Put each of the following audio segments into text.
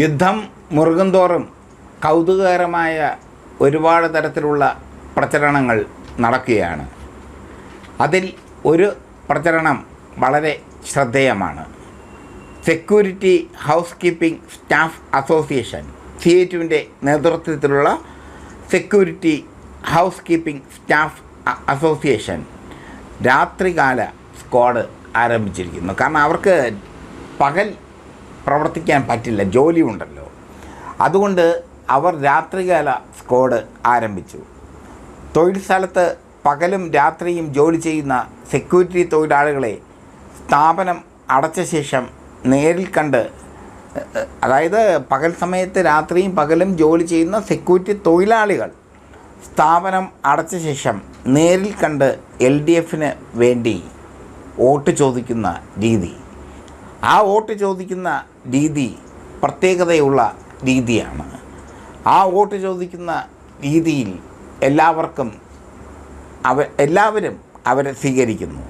യുദ്ധം മുറുകും തോറും കൗതുകകരമായ ഒരുപാട് തരത്തിലുള്ള പ്രചരണങ്ങൾ നടക്കുകയാണ്. അതിൽ ഒരു പ്രചരണം വളരെ ശ്രദ്ധേയമാണ്. Security housekeeping staff association C A ടുവിന്റെ നേതൃത്വത്തിലുള്ള security housekeeping staff association രാത്രികാല സ്ക്വാഡ് ആരംഭിച്ചിരിക്കുന്നു. കാരണം അവർക്ക് പകൽ പ്രവർത്തിക്കാൻ പറ്റില്ല ജോലി ഉണ്ടല്ലോ അതുകൊണ്ട് അവർ രാത്രികാല സ്ക്വാഡ് ആരംഭിച്ചു. തൊഴിൽ സ്ഥലത്ത് പകലും രാത്രിയും ജോലി ചെയ്യുന്ന സെക്യൂരിറ്റി തൊഴിലാളികളെ സ്ഥാപനം അടച്ച ശേഷം നേരിൽ കണ്ട് അതായത് പകൽ സമയത്ത് രാത്രിയും പകലും ജോലി ചെയ്യുന്ന സെക്യൂരിറ്റി തൊഴിലാളികൾ സ്ഥാപനം അടച്ച ശേഷം നേരിൽ കണ്ട് എൽ ഡി എഫിന് വേണ്ടി വോട്ട് ചോദിക്കുന്ന രീതി. ആ വോട്ട് ചോദിക്കുന്ന രീതി പ്രത്യേകതയുള്ള രീതിയാണ്. ആ വോട്ട് ചോദിക്കുന്ന രീതിയിൽ എല്ലാവർക്കും അവ എല്ലാവരും അവരെ സ്വീകരിക്കുന്നു.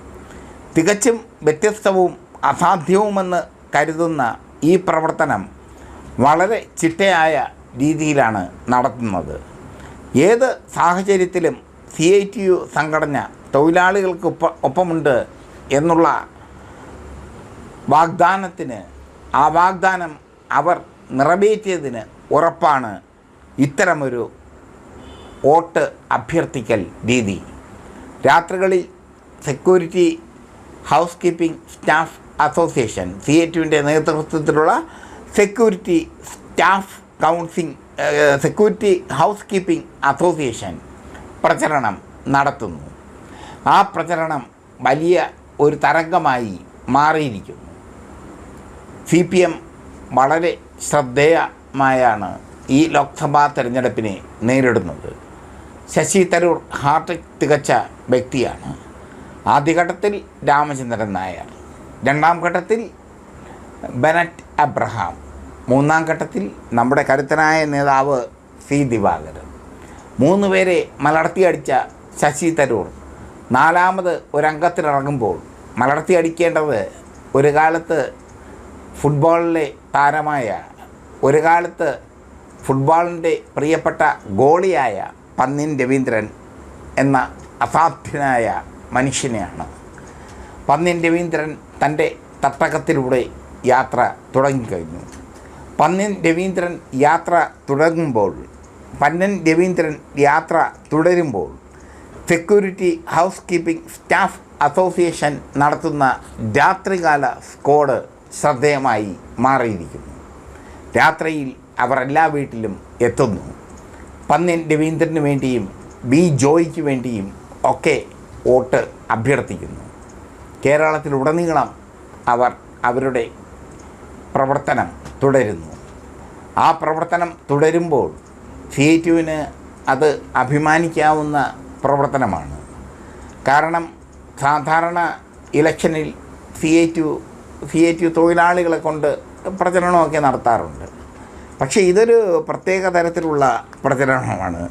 തികച്ചും വ്യത്യസ്തവും അസാധ്യവുമെന്ന് കരുതുന്ന ഈ പ്രവർത്തനം വളരെ ചിട്ടയായ രീതിയിലാണ് നടത്തുന്നത്. ഏത് സാഹചര്യത്തിലും സി ഐ ടി യു സംഘടന തൊഴിലാളികൾക്ക് ഒപ്പ ഒപ്പമുണ്ട് എന്നുള്ള വാഗ്ദാനത്തിന് ആ വാഗ്ദാനം അവർ നിറവേറ്റിയതിന് ഉറപ്പാണ് ഇത്തരമൊരു വോട്ട് അഭ്യർത്ഥിക്കൽ രീതി. രാത്രികളിൽ security housekeeping staff association C A ടുവിന്റെ നേതൃത്വത്തിലുള്ള സെക്യൂരിറ്റി സ്റ്റാഫ് കൗൺസിംഗ് സെക്യൂരിറ്റി ഹൗസ് കീപ്പിംഗ് അസോസിയേഷൻ പ്രചരണം നടത്തുന്നു. ആ പ്രചരണം വലിയ ഒരു തരംഗമായി മാറിയിരിക്കുന്നു. സി പി എം വളരെ ശ്രദ്ധേയമായാണ് ഈ ലോക്സഭാ തെരഞ്ഞെടുപ്പിനെ നേരിടുന്നത്. ശശി തരൂർ ഹാർട്ടിക് തികച്ച വ്യക്തിയാണ്. ആദ്യഘട്ടത്തിൽ രാമചന്ദ്രൻ നായർ രണ്ടാം ഘട്ടത്തിൽ ബെനറ്റ് അബ്രഹാം മൂന്നാം ഘട്ടത്തിൽ നമ്മുടെ കരുത്തനായ നേതാവ് സി ദിവാകരൻ. മൂന്ന് പേരെ മലർത്തിയടിച്ച ശശി തരൂർ നാലാമത് ഒരംഗത്തിലിറങ്ങുമ്പോൾ മലർത്തിയടിക്കേണ്ടത് ഒരു കാലത്ത് ഫുട്ബോളിലെ താരമായ ഒരു കാലത്ത് ഫുട്ബോളിന്റെ പ്രിയപ്പെട്ട ഗോളിയായ പന്നിൻ രവീന്ദ്രൻ എന്ന അസാധ്യനായ മനുഷ്യനെയാണ്. പന്നിൻ രവീന്ദ്രൻ തന്റെ തട്ടകത്തിലൂടെ യാത്ര തുടങ്ങിക്കഴിഞ്ഞു പന്നിൻ രവീന്ദ്രൻ യാത്ര തുടങ്ങുമ്പോൾ പന്നൻ രവീന്ദ്രൻ യാത്ര തുടരുമ്പോൾ security housekeeping staff association നടത്തുന്ന രാത്രികാല സ്ക്വാഡ് ശ്രദ്ധേയമായി മാറിയിരിക്കുന്നു. രാത്രിയിൽ അവർ എല്ലാ വീട്ടിലും എത്തുന്നു. പന്നിൻ രവീന്ദ്രന് വേണ്ടിയും ബി ജോയിക്ക് വേണ്ടിയും ഒക്കെ വോട്ട് അഭ്യർത്ഥിക്കുന്നു. കേരളത്തിലുടനീളം അവർ അവരുടെ പ്രവർത്തനം തുടരുന്നു. ആ പ്രവർത്തനം തുടരുമ്പോൾ ഫിയേറ്റുവിന് അത് അഭിമാനിക്കാവുന്ന പ്രവർത്തനമാണ്. കാരണം സാധാരണ ഇലക്ഷനിൽ സി ടു തൊഴിലാളികളെ കൊണ്ട് പ്രചരണമൊക്കെ നടത്താറുണ്ട്. പക്ഷേ ഇതൊരു പ്രത്യേക തരത്തിലുള്ള പ്രചരണമാണ്.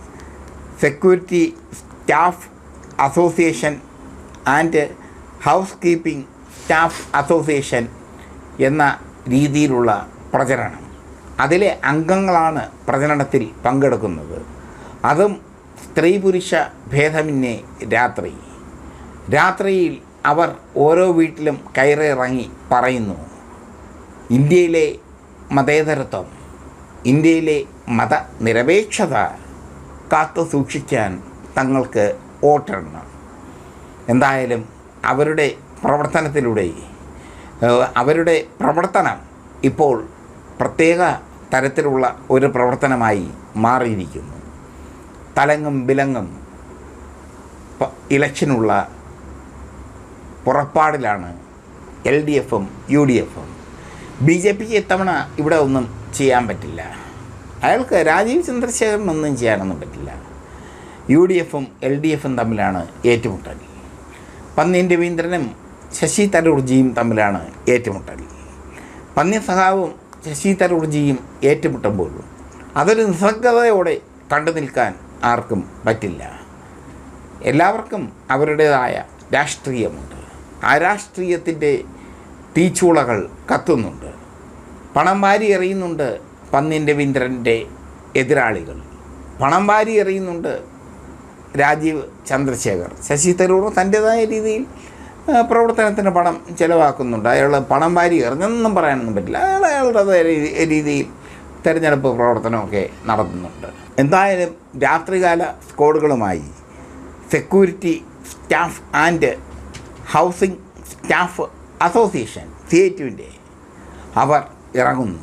Security staff association and housekeeping staff association എന്ന രീതിയിലുള്ള പ്രചരണം. അതിലെ അംഗങ്ങളാണ് പ്രചരണത്തിൽ പങ്കെടുക്കുന്നത്. അതും സ്ത്രീ പുരുഷ ഭേദമന്യേ രാത്രി. രാത്രിയിൽ അവർ ഓരോ വീട്ടിലും കയറിയിറങ്ങി പറയുന്നു ഇന്ത്യയിലെ മതേതരത്വം ഇന്ത്യയിലെ മതനിരപേക്ഷത കാത്തു സൂക്ഷിക്കാൻ തങ്ങൾക്ക് വോട്ടെണ്ണം എന്തായാലും അവരുടെ പ്രവർത്തനത്തിലൂടെ അവരുടെ പ്രവർത്തനം ഇപ്പോൾ പ്രത്യേക തരത്തിലുള്ള ഒരു പ്രവർത്തനമായി മാറിയിരിക്കുന്നു. തലങ്ങും വിലങ്ങും ഇലക്ഷനുള്ള പുറപ്പാടിലാണ് എൽ ഡി എഫും യു ഡി എഫും. ബി ജെ പിക്ക് ഇത്തവണ ഇവിടെ ഒന്നും ചെയ്യാൻ പറ്റില്ല. അയാൾക്ക് രാജീവ് ചന്ദ്രശേഖരൻ ഒന്നും ചെയ്യാനൊന്നും പറ്റില്ല. യു ഡി എഫും എൽ ഡി എഫും തമ്മിലാണ് ഏറ്റുമുട്ടൽ. പന്നി രവീന്ദ്രനും ശശി തരൂർജിയും തമ്മിലാണ് ഏറ്റുമുട്ടൽ. പന്നി സഹാവും ശശി തരൂർജിയും ഏറ്റുമുട്ടുമ്പോൾ അതൊരു നിസ്സംഗതയോടെ കണ്ടു നിൽക്കാൻ ആർക്കും പറ്റില്ല. എല്ലാവർക്കും അവരുടേതായ രാഷ്ട്രീയമുണ്ട്. ആ രാഷ്ട്രീയത്തിന്റെ തീച്ചൂളകൾ കത്തുന്നുണ്ട്. പണം വാരി എറിയുന്നുണ്ട് പന്നിൻ രവീന്ദ്രന്റെ എതിരാളികൾ. പണം വാരി എറിയുന്നുണ്ട് രാജീവ് ചന്ദ്രശേഖർ. ശശി തരൂർ തന്റേതായ രീതിയിൽ പ്രവർത്തനത്തിന് പണം ചിലവാക്കുന്നുണ്ട്. അയാൾ പണം വാരി എറിഞ്ഞൊന്നും പറയാനൊന്നും പറ്റില്ല. അയാൾ അയാളുടെ രീതിയിൽ തിരഞ്ഞെടുപ്പ് പ്രവർത്തനമൊക്കെ നടത്തുന്നുണ്ട്. എന്തായാലും രാത്രികാല സ്കോഡുകളുമായി security staff and housing staff association C അവർ ഇറങ്ങുന്നു.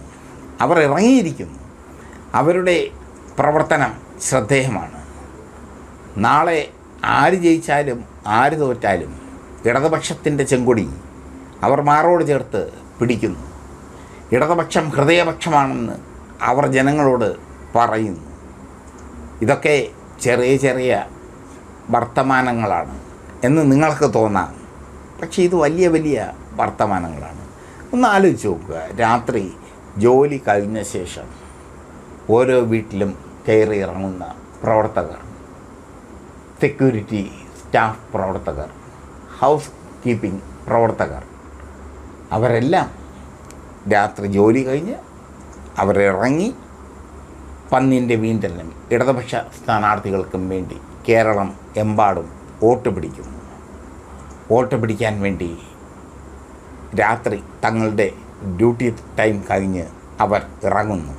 അവർ ഇറങ്ങിയിരിക്കുന്നു. അവരുടെ പ്രവർത്തനം ശ്രദ്ധേയമാണ്. നാളെ ആര് ജയിച്ചാലും ആര് തോറ്റാലും ഇടതുപക്ഷത്തിന്റെ ചെങ്കൊടി അവർ മാറോട് ചേർത്ത് പിടിക്കുന്നു. ഇടതുപക്ഷം ഹൃദയപക്ഷമാണെന്ന് അവർ ജനങ്ങളോട് പറയുന്നു. ഇതൊക്കെ ചെറിയ ചെറിയ വർത്തമാനങ്ങളാണ് എന്ന് നിങ്ങൾക്ക് തോന്നാം. പക്ഷേ ഇത് വലിയ വലിയ വർത്തമാനങ്ങളാണ്. ഒന്ന് ആലോചിച്ച് നോക്കുക. രാത്രി ജോലി കഴിഞ്ഞ ശേഷം ഓരോ വീട്ടിലും കയറി ഇറങ്ങുന്ന പ്രവർത്തകർ സെക്യൂരിറ്റി സ്റ്റാഫ് പ്രവർത്തകർ ഹൗസ് കീപ്പിംഗ് പ്രവർത്തകർ അവരെല്ലാം രാത്രി ജോലി കഴിഞ്ഞ് അവരിറങ്ങി പന്നിന്റെ വീണ്ടെല്ലാം ഇടതുപക്ഷ സ്ഥാനാർത്ഥികൾക്കും വേണ്ടി കേരളം എമ്പാടും വോട്ട് പിടിക്കുന്നു. വോട്ട് പിടിക്കാൻ വേണ്ടി രാത്രി തങ്ങളുടെ ഡ്യൂട്ടി ടൈം കഴിഞ്ഞ് അവർ ഇറങ്ങുന്നു.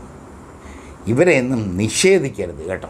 ഇവരെയൊന്നും നിഷേധിക്കരുത് കേട്ടോ.